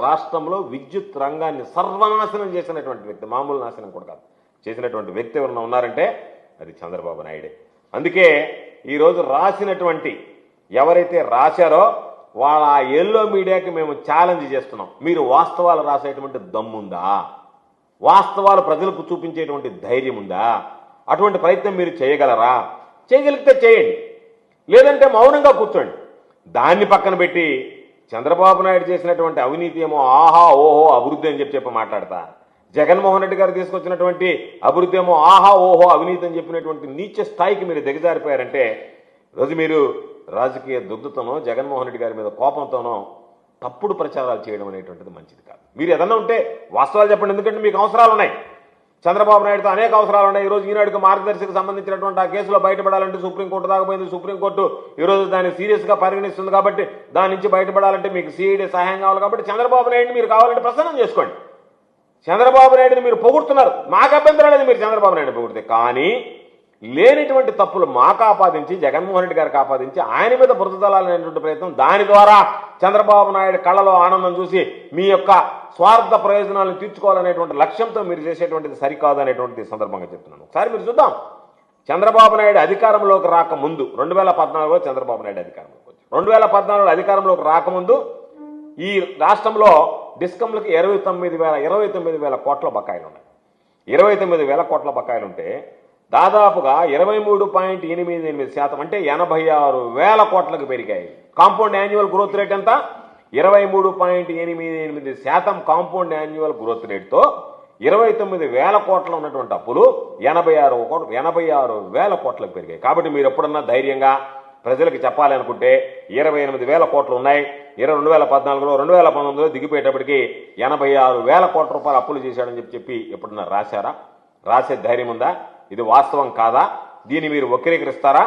రాష్ట్రంలో విద్యుత్ రంగాన్ని సర్వనాశనం చేసినటువంటి వ్యక్తి మామూలు నాశనం కూడా కాదు. చేసినటువంటి వ్యక్తి ఎవరన్నా ఉన్నారంటే అది చంద్రబాబు నాయుడే. అందుకే ఈరోజు రాసినటువంటి ఎవరైతే రాశారో వాళ్ళ ఆ ఎల్లో మీడియాకి మేము ఛాలెంజ్ చేస్తున్నాం. మీరు వాస్తవాలు రాసేటువంటి దమ్ముందా? వాస్తవాలు ప్రజలకు చూపించేటువంటి ధైర్యం ఉందా అటువంటి ప్రయత్నం మీరు చేయగలరా? చేయగలిగితే చేయండి. లేదంటే మౌనంగా కూర్చోండి. దాన్ని పక్కన పెట్టి చంద్రబాబు నాయుడు చేసినటువంటి అవినీతి ఏమో ఆహా ఓహో అభివృద్ధి అని చెప్పి చెప్పి మాట్లాడతా. జగన్మోహన్ రెడ్డి గారు తీసుకొచ్చినటువంటి అభివృద్ధి ఏమో ఆహా ఓహో అవినీతి అని చెప్పినటువంటి నీచ స్థాయికి మీరు దిగజారిపోయారంటే రోజు మీరు రాజకీయ దుగ్ధతోనో జగన్మోహన్ రెడ్డి గారి మీద కోపంతోనో తప్పుడు ప్రచారాలు చేయడం అనేటువంటిది మంచిది కాదు. మీరు ఏదన్నా ఉంటే వాస్తవాలు చెప్పండి ఎందుకంటే మీకు అవసరాలు ఉన్నాయి చంద్రబాబు నాయుడుతో అనేక అవసరాలు ఉన్నాయి. ఈరోజు ఈనాడుకు మార్గదర్శికి సంబంధించినటువంటి ఆ కేసులో బయటపడాలంటే సుప్రీంకోర్టు దాకా పోయింది. సుప్రీంకోర్టు ఈరోజు దాన్ని సీరియస్గా పరిగణిస్తుంది కాబట్టి దాని నుంచి బయటపడాలంటే మీకు సిఐడి సహాయం కావాలి కాబట్టి చంద్రబాబు నాయుడిని మీరు కావాలంటే ప్రసన్నం చేసుకోండి. చంద్రబాబు నాయుడిని మీరు పొగుడుతున్నారు. మాకు అభ్యంతరం లేదు మీరు చంద్రబాబు నాయుడు పొగిడితే. కానీ లేనిటువంటి తప్పులు మాకు ఆపాదించి జగన్మోహన్ రెడ్డి గారికి ఆపాదించి ఆయన మీద బురదలాలనేటువంటి ప్రయత్నం దాని ద్వారా చంద్రబాబు నాయుడు కళ్ళలో ఆనందం చూసి మీ యొక్క స్వార్థ ప్రయోజనాలను తీర్చుకోవాలనేటువంటి లక్ష్యంతో మీరు చేసేటువంటిది సరికాదు అనేటువంటిది సందర్భంగా చెప్తున్నాను. ఒకసారి మీరు చూద్దాం. చంద్రబాబు నాయుడు అధికారంలోకి రాకముందు రెండు వేల పద్నాలుగులో చంద్రబాబు నాయుడు అధికారంలోకి వచ్చారు రెండు వేల పద్నాలుగులో అధికారంలోకి రాకముందు ఈ రాష్ట్రంలో డిస్కంలకు ఇరవై తొమ్మిది వేల ఇరవై తొమ్మిది వేల కోట్ల బకాయిలు ఉన్నాయి ఇరవై తొమ్మిది వేల కోట్ల బకాయిలు ఉంటే దాదాపుగా ఇరవై మూడు పాయింట్ ఎనిమిది ఎనిమిది శాతం అంటే ఎనభై ఆరు వేల కోట్లకు పెరిగాయి. కాంపౌండ్ యాన్యువల్ గ్రోత్ రేట్ ఎంత? ఇరవై మూడు పాయింట్ ఎనిమిది ఎనిమిది శాతం కాంపౌండ్ యాన్యువల్ గ్రోత్ రేట్తో ఇరవై తొమ్మిది వేల కోట్ల ఉన్నటువంటి అప్పులు ఎనభై ఆరు ఎనభై ఆరు వేల కోట్లకు పెరిగాయి. కాబట్టి మీరు ఎప్పుడన్నా ధైర్యంగా ప్రజలకు చెప్పాలి అనుకుంటే ఇరవై ఎనిమిది వేల కోట్లు ఉన్నాయి ఇరవై రెండు వేల పద్నాలుగులో రెండు వేల పంతొమ్మిదిలో దిగిపోయేటప్పటికి ఎనభై ఆరు వేల కోట్ల రూపాయలు అప్పులు చేశాడని చెప్పి చెప్పి ఎప్పుడన్నా రాశారా? రాసే ధైర్యం ఉందా? ఇది వాస్తవం కాదా? దీన్ని మీరు వక్రీకరిస్తారా?